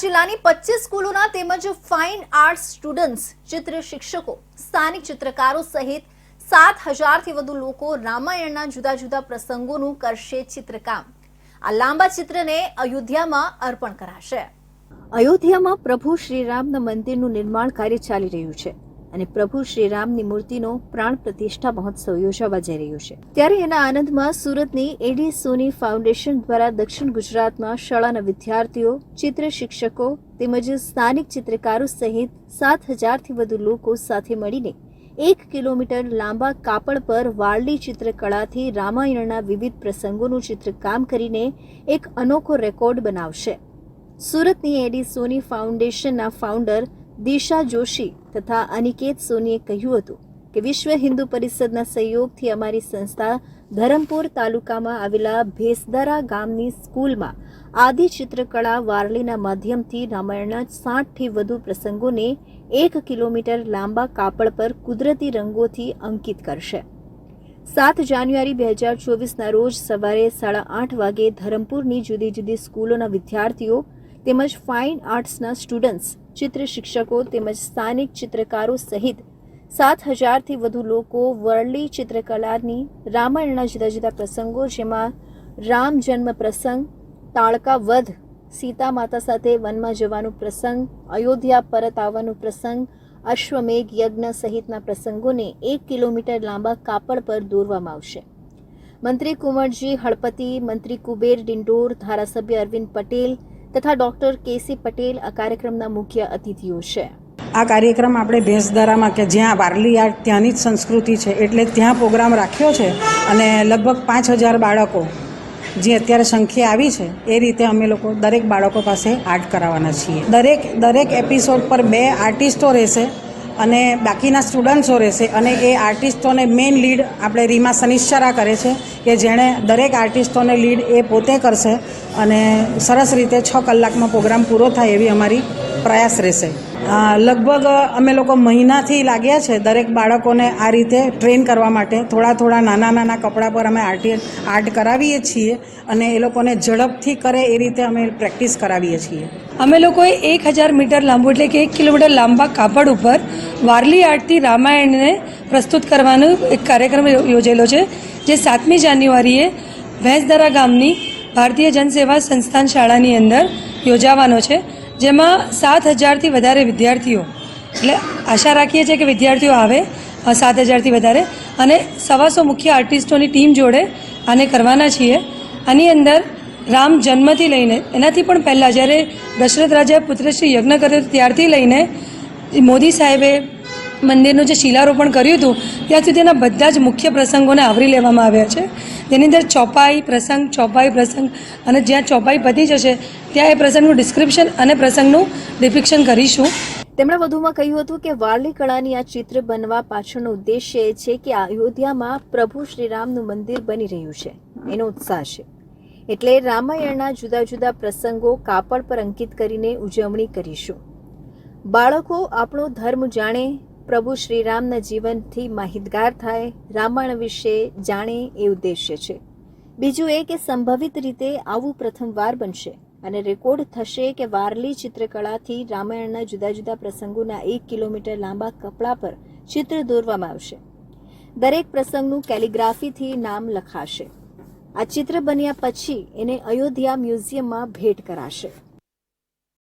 જિલ્લાની પચીસ સ્કૂલોના તેમજ ફાઇન આર્ટ્સ સ્ટુડન્ટ્સ, ચિત્ર શિક્ષકો, સ્થાનિક ચિત્રકારો સહિત સાત હજારથી વધુ લોકો રામાયણના જુદા જુદા પ્રસંગોનું કરશે ચિત્રકામ. આ લાંબા ચિત્રને અયોધ્યામાં અર્પણ કરાશે. અયોધ્યામાં પ્રભુ શ્રીરામના મંદિરનું નિર્માણ કાર્ય ચાલી રહ્યું છે. અને પ્રભુ શ્રીરામની મૂર્તિનો પ્રાણ પ્રતિષ્ઠા મહોત્સવ યોજાવા જઈ રહ્યો છે. ત્યારે એના આનંદમાં સુરતની એડી સોની ફાઉન્ડેશન દ્વારા દક્ષિણ ગુજરાતમાં શાળાના વિદ્યાર્થીઓ, ચિત્ર શિક્ષકો તેમજ સ્થાનિક ચિત્રકારો સહિત સાત હજારથી વધુ લોકો સાથે મળીને એક કિલોમીટર લાંબા કાપડ પર વારલી ચિત્રકળાથી રામાયણના વિવિધ પ્રસંગોનું ચિત્રકામ કરીને એક અનોખો રેકોર્ડ બનાવશે. સુરતની એડી સોની ફાઉન્ડેશનના ફાઉન્ડર દિશા જોશી તથા અનિકેત સોનીએ કહ્યું હતું કે વિશ્વ હિન્દુ પરિષદના સહયોગથી અમારી સંસ્થા ધરમપુર તાલુકામાં આવેલા ભેસદરા ગામની સ્કૂલમાં આદિ ચિત્રકળા વારલીના માધ્યમથી રામાયણના સાઠથી વધુ પ્રસંગોને એક કિલોમીટર લાંબા કાપડ પર કુદરતી રંગોથી અંકિત કરશે. સાત જાન્યુઆરી બે હજાર ચોવીસના રોજ સવારે સાડા આઠ વાગે ધરમપુરની જુદી જુદી સ્કૂલોના વિદ્યાર્થીઓ તેમજ ફાઇન આર્ટ્સના સ્ટુડન્ટ્સ ચિત્ર શિક્ષકો તેમજ સ્થાનિક ચિત્રકારો સહિત સાત હજારથી વધુ લોકો વરલી ચિત્રકલાની રામાયણના જુદા જુદા પ્રસંગો, જેમાં રામ જન્મ પ્રસંગ તાળકા વધ, સીતા માતા સાથે વનમાં જવાનો પ્રસંગ, અયોધ્યા પરત આવવાનો પ્રસંગ, અશ્વમેઘ યજ્ઞ સહિતના પ્રસંગોને એક કિલોમીટર લાંબા કાપડ પર દોરવામાં આવશે. મંત્રી કુંવરજી, હળપતિ મંત્રી કુબેર ડિંડોર, ધારાસભ્ય અરવિંદ પટેલ તથા ડોક્ટર કેસી પટેલ આ કાર્યક્રમના મુખ્ય અતિથિઓ છે. આ કાર્યક્રમ આપણે ભેંસદરામાં કે જ્યાં વારલી આર્ટ ત્યાંની જ સંસ્કૃતિ છે, એટલે ત્યાં પ્રોગ્રામ રાખ્યો છે અને લગભગ પાંચ હજાર બાળકો જે અત્યારે સંખ્યા આવી છે, એ રીતે અમે લોકો દરેક બાળકો પાસે આર્ટ કરાવવાના છીએ. દરેક દરેક એપિસોડ પર બે આર્ટિસ્ટો રહેશે અને બાકીના સ્ટુડન્ટ્સો રહેશે અને એ આર્ટિસ્ટોને મેઇન લીડ આપણે રીમા સનિશ્ચરા કરે છે કે જેણે દરેક આર્ટિસ્ટોને લીડ એ પોતે કરશે અને સરસ રીતે છ કલાકમાં પ્રોગ્રામ પૂરો થાય એવી અમારી પ્રયાસ રહેશે. લગભગ અમે લોકો મહિનાથી લાગ્યા છે દરેક બાળકોને આ રીતે ટ્રેન કરવા માટે. થોડા થોડા નાના નાના કપડાં પર અમે આર્ટી, આર્ટ કરાવીએ છીએ અને એ લોકોને ઝડપથી કરે એ રીતે અમે પ્રેક્ટિસ કરાવીએ છીએ. અમે લોકોએ એક હજાર મીટર લાંબુ એટલે કે એક કિલોમીટર લાંબા કાપડ ઉપર વારલી આર્ટથી રામાયણને પ્રસ્તુત કરવાનો એક કાર્યક્રમ યોજેલો છે, જે સાતમી જાન્યુઆરીએ ભેંસદરા ગામની ભારતીય જનસેવા સંસ્થાન શાળાની અંદર યોજાવાનો છે. જેમાં સાત હજારથી વધારે વિદ્યાર્થીઓ, એટલે આશા રાખીએ છીએ કે વિદ્યાર્થીઓ આવે સાત હજારથી વધારે. અને સવાસો મુખ્ય આર્ટિસ્ટોની ટીમ જોડે આને કરવાના છીએ. આની અંદર રામ જન્મથી લઈને, એનાથી પણ પહેલાં જ્યારે દશરથ રાજાએ પુત્રશ્રી યજ્ઞ કર્યો ત્યારથી લઈને મોદી સાહેબે મંદિરનું જે શિલારોપણ કર્યું હતું, ત્યાં સુધીના બધા જ મુખ્ય પ્રસંગોને આવરી લેવામાં આવ્યા છે. જેની અંદર ચોપાઈ પ્રસંગ ચોપાઈ પ્રસંગ, અને જ્યાં ચોપાઈ પતી જશે ત્યાં એ પ્રસંગનું ડિસ્ક્રિપ્શન અને પ્રસંગનું ડિપિક્શન કરીશું. તેમણે વધુમાં કહ્યું હતું કે વારલી કળાની આ ચિત્ર બનવા પાછળનો ઉદ્દેશ્ય એ છે કે અયોધ્યામાં પ્રભુ શ્રીરામનું મંદિર બની રહ્યું છે. એનો ઉત્સાહ છે. એટલે રામાયણના જુદા જુદા પ્રસંગો કાપડ પર અંકિત કરીને ઉજવણી કરીશું. બાળકો આપણો ધર્મ જાણે, પ્રભુ શ્રીરામના જીવનથી માહિતગાર થાય, રામાયણ વિશે જાણે એ ઉદ્દેશ્ય છે. બીજું એ કે સંભવિત રીતે આવું પ્રથમવાર બનશે. અને રેકોર્ડ થશે કે વારલી ચિત્રકળાથી રામાયણના જુદા જુદા પ્રસંગોના એક કિલોમીટર લાંબા કપડા પર ચિત્ર દોરવામાં આવશે. દરેક પ્રસંગનું કેલિગ્રાફીથી નામ લખાશે. આ ચિત્ર બન્યા પછી એને અયોધ્યા મ્યુઝિયમમાં ભેટ કરાશે.